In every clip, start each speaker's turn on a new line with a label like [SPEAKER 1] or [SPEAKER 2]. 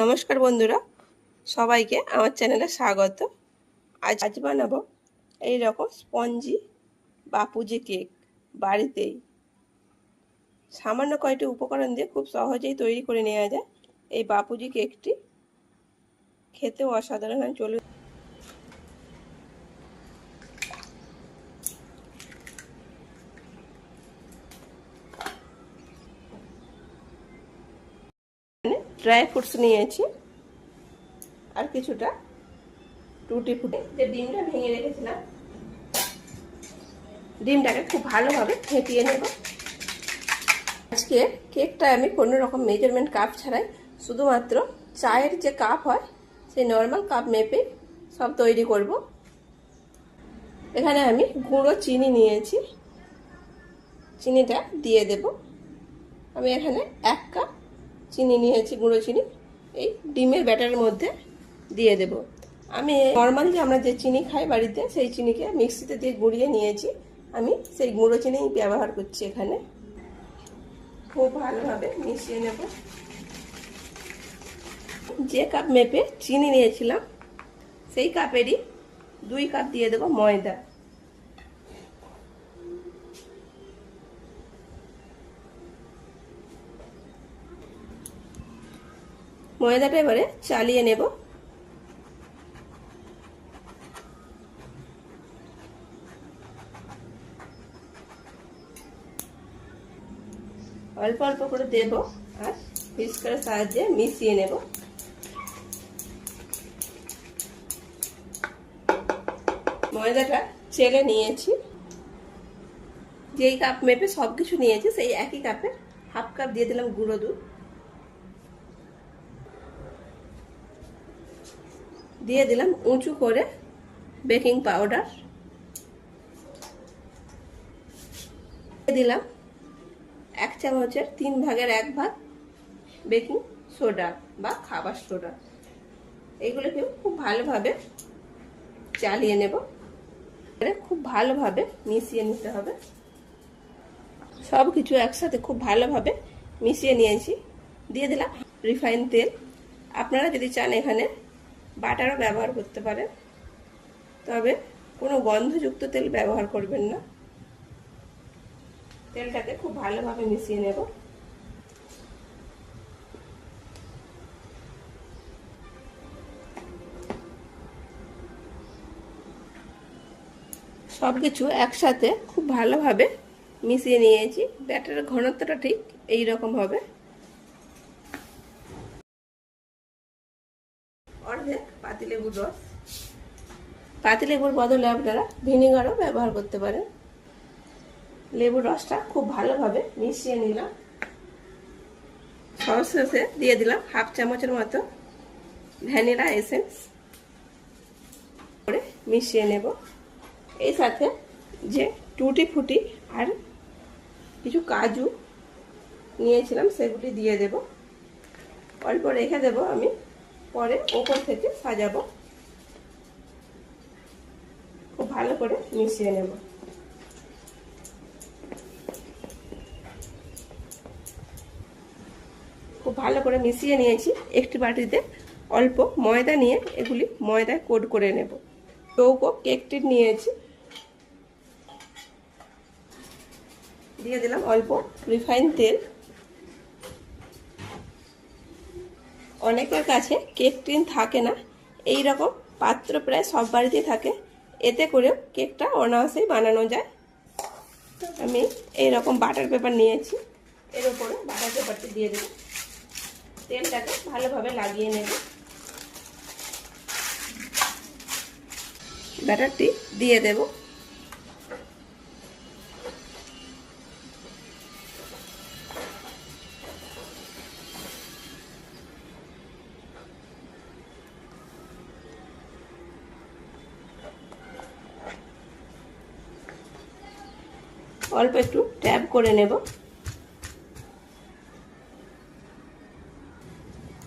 [SPEAKER 1] নমস্কার বন্ধুরা, সবাইকে আমার চ্যানেলে স্বাগত। আজ আজ বানাবো এই রকম স্পঞ্জি বাপুজি কেক বাড়িতেই। সামান্য কয়েকটি উপকরণ দিয়ে খুব সহজেই তৈরি করে নেওয়া যায়। এই বাপুজি কেকটি খেতেও অসাধারণ হয় চলুন ড্রাই ফ্রুটস নিয়েছি। আর কিছুটা টুটি ফুটে যে ডিমটা ভেঙে রেখেছিলাম, ডিমটাকে খুব ভালোভাবে ফেটিয়ে নেব। আজকে কেকটা আমি কোনো রকম মেজারমেন্ট কাপ ছাড়াই, শুধুমাত্র চায়ের যে কাপ হয়, সেই নর্মাল কাপ মেপে সব তৈরি করব। এখানে আমি গুঁড়ো চিনি নিয়েছি। চিনিটা দিয়ে দেব। আমি এখানে এক কাপ চিনি নিয়েছি, গুঁড়ো চিনি। এই ডিমের ব্যাটারের মধ্যে দিয়ে দেব। আমি নর্মাল আমরা যে চিনি খাই বাড়িতে, সেই চিনিকে মিক্সিতে দিয়ে গুঁড়িয়ে নিয়েছি। আমি সেই গুঁড়ো চিনি ব্যবহার করছি এখানে। খুব ভালোভাবে মিশিয়ে নেব। যে কাপ মেপে চিনি নিয়েছিলাম, সেই কাপেরই দুই কাপ দিয়ে দেবো ময়দা। ময়দাটা এবারে চালিয়ে নেব। অল্প অল্প করে দেব আর ফিস্কারের সাহায্যে মিশিয়ে নেব। ময়দাটা চেলে নিয়েছি। যেই কাপ মেপে সব কিছু নিয়েছি, সেই একই কাপে হাফ কাপ দিয়ে দিলাম গুঁড়ো দুধ। দিয়ে দিলাম উঁচু করে বেকিং পাউডার। দিলাম এক চামচের তিন ভাগের এক ভাগ বেকিং সোডা বা খাবার সোডা। এইগুলোকে খুব ভালোভাবে চালিয়ে নেব। খুব ভালোভাবে মিশিয়ে নিতে হবে। সব কিছু একসাথে খুব ভালোভাবে মিশিয়ে নিয়েছি। দিয়ে দিলাম রিফাইন তেল। আপনারা যদি চান এখানে বাটারও ব্যবহার করতে পারেন তবে কোনো গন্ধযুক্ত তেল ব্যবহার করবেন না। তেলটাকে খুব ভালোভাবে মিশিয়ে নেব। সব কিছু একসাথে খুব ভালোভাবে মিশিয়ে নিয়েছি। ব্যাটারের ঘনত্বটা ঠিক এই রকম হবে। পাতিলেবুর রস পাতিলেবুর বদলে আপনারা ভিনিগারও ব্যবহার করতে পারেন। লেবুর রসটা খুব ভালোভাবে মিশিয়ে নিলাম। সরষে দিয়ে দিলাম হাফ চামচের মতো ভ্যানিলা এসেন্স। করে মিশিয়ে নেব। এই সাথে যে টুটি ফুটি আর কিছু কাজু নিয়েছিলাম সেগুলি দিয়ে দেব। অল্প রেখে দেব আমি। পরে ওপর থেকে সাজাবো খুব ভালো করে মিশিয়ে নেব। খুব ভালো করে মিশিয়ে নিয়েছি। একটি বাটিতে অল্প ময়দা নিয়ে এগুলি ময়দায় কোট করে নেব। চৌকো কেকটি নিয়েছি। দিয়ে দিলাম অল্প রিফাইন তেল। অনেকের কাছে কেক টিন থাকে না। এই রকম পাত্র প্রায় সব বাড়িতেই থাকে। এতে করেও কেকটা অনায়াসেই বানানো যায়। আমি এই রকম বাটার পেপার নিয়েছি। এর উপরে বাটার পেপারটি দিয়ে দেব। তেলটাকে ভালোভাবে লাগিয়ে নেব। ব্যাটারটি দিয়ে দেব। অল্প একটু ট্যাপ করে নেব।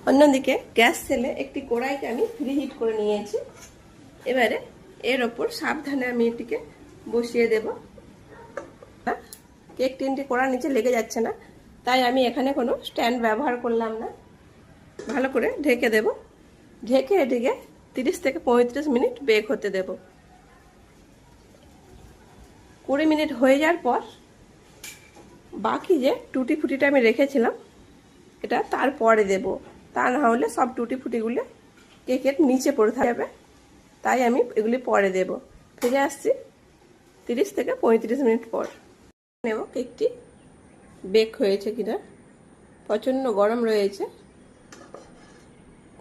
[SPEAKER 1] অন্যদিকে গ্যাস সেলে একটি কড়াইকে আমি ফ্রি হিট করে নিয়েছি। এবারে এর ওপর সাবধানে আমি এটিকে বসিয়ে দেব। কেক টিনটি কড়ার নিচে লেগে যাচ্ছে না, তাই আমি এখানে কোনো স্ট্যান্ড ব্যবহার করলাম না। ভালো করে ঢেকে দেব। ঢেকে এটিকে তিরিশ থেকে পঁয়ত্রিশ মিনিট বেক হতে দেব। কুড়ি মিনিট হয়ে যাওয়ার পর বাকি যে টুটি ফুটিটা আমি রেখেছিলাম, এটা তারপরে দেব। তা না হলে সব টুটি ফুটিগুলো কেকের নিচে পড়ে থাকবে। তাই আমি এগুলি পরে দেব। ফিরে আসছি তিরিশ থেকে পঁয়ত্রিশ মিনিট পর। নেব, কেকটি বেক হয়েছে কিনা। প্রচণ্ড গরম রয়েছে।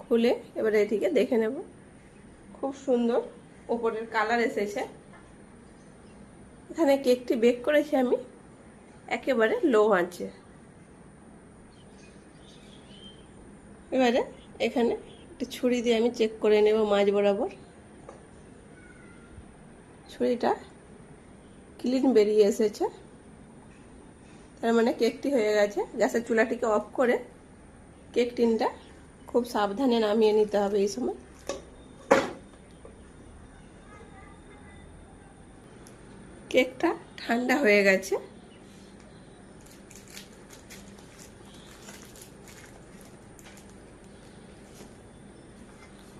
[SPEAKER 1] খুলে এবারে এটিকে দেখে নেব। খুব সুন্দর ওপরের কালার এসেছে। এখানে কেকটি বেক করেছি আমি, একেবারে লো আঁচে। এবারে এখানে একটা ছুরি দিয়ে আমি চেক করে নেব মাঝ বরাবর। ছুরিটা ক্লিন বেরিয়ে এসেছে। তার মানে কেকটি হয়ে গেছে। গ্যাসের চুলাটিকে অফ করে কেক টিনটা খুব সাবধানে নামিয়ে নিতে হবে এই সময়। কেকটা ঠান্ডা হয়ে গেছে।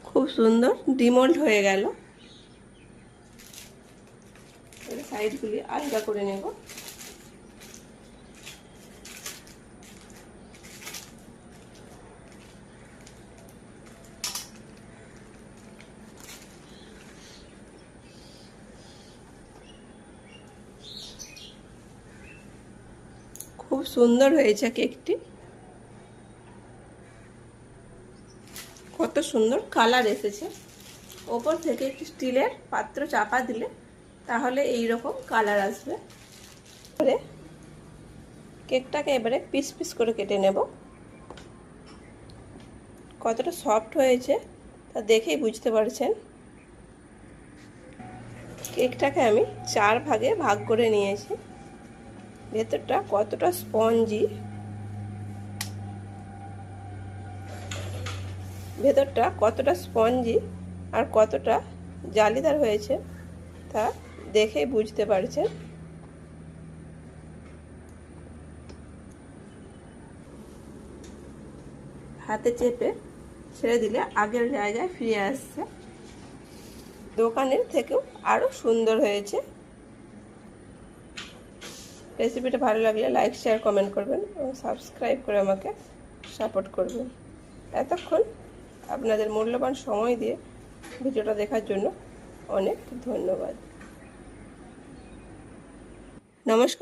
[SPEAKER 1] খুব সুন্দর ডিমোল্ড হয়ে গেল। সাইডগুলি আলাদা করে নেব। খুব সুন্দর হয়েছে কেকটি। কত সুন্দর কালার এসেছে। ওপর থেকে একটি স্টিলের পাত্র চাপা দিলে তাহলে এই রকম কালার আসবে। এবারে কেকটাকে এবারে পিস পিস করে কেটে নেব। কতটা সফট হয়েছে তা দেখেই বুঝতে পারছেন। কেকটাকে আমি চার ভাগে ভাগ করে নিয়েছি। ভেতরটা কতটা স্পঞ্জি? ভেতরটা কতটা স্পঞ্জি আর কতটা জালিদার হয়েছে তা দেখেই বুঝতে পারছেন। হাতে চেপে ছেড়ে দিলে আগের জায়গায় ফিরে আসছে। দোকানের থেকেও আরও সুন্দর হয়েছে। রেসিপিটা ভালো লাগলে লাইক শেয়ার কমেন্ট করবেন এবং সাবস্ক্রাইব করে আমাকে সাপোর্ট করবেন। এতক্ষণ আপনাদের মূল্যবান সময় দিয়ে ভিডিওটা দেখার জন্য অনেক ধন্যবাদ। নমস্কার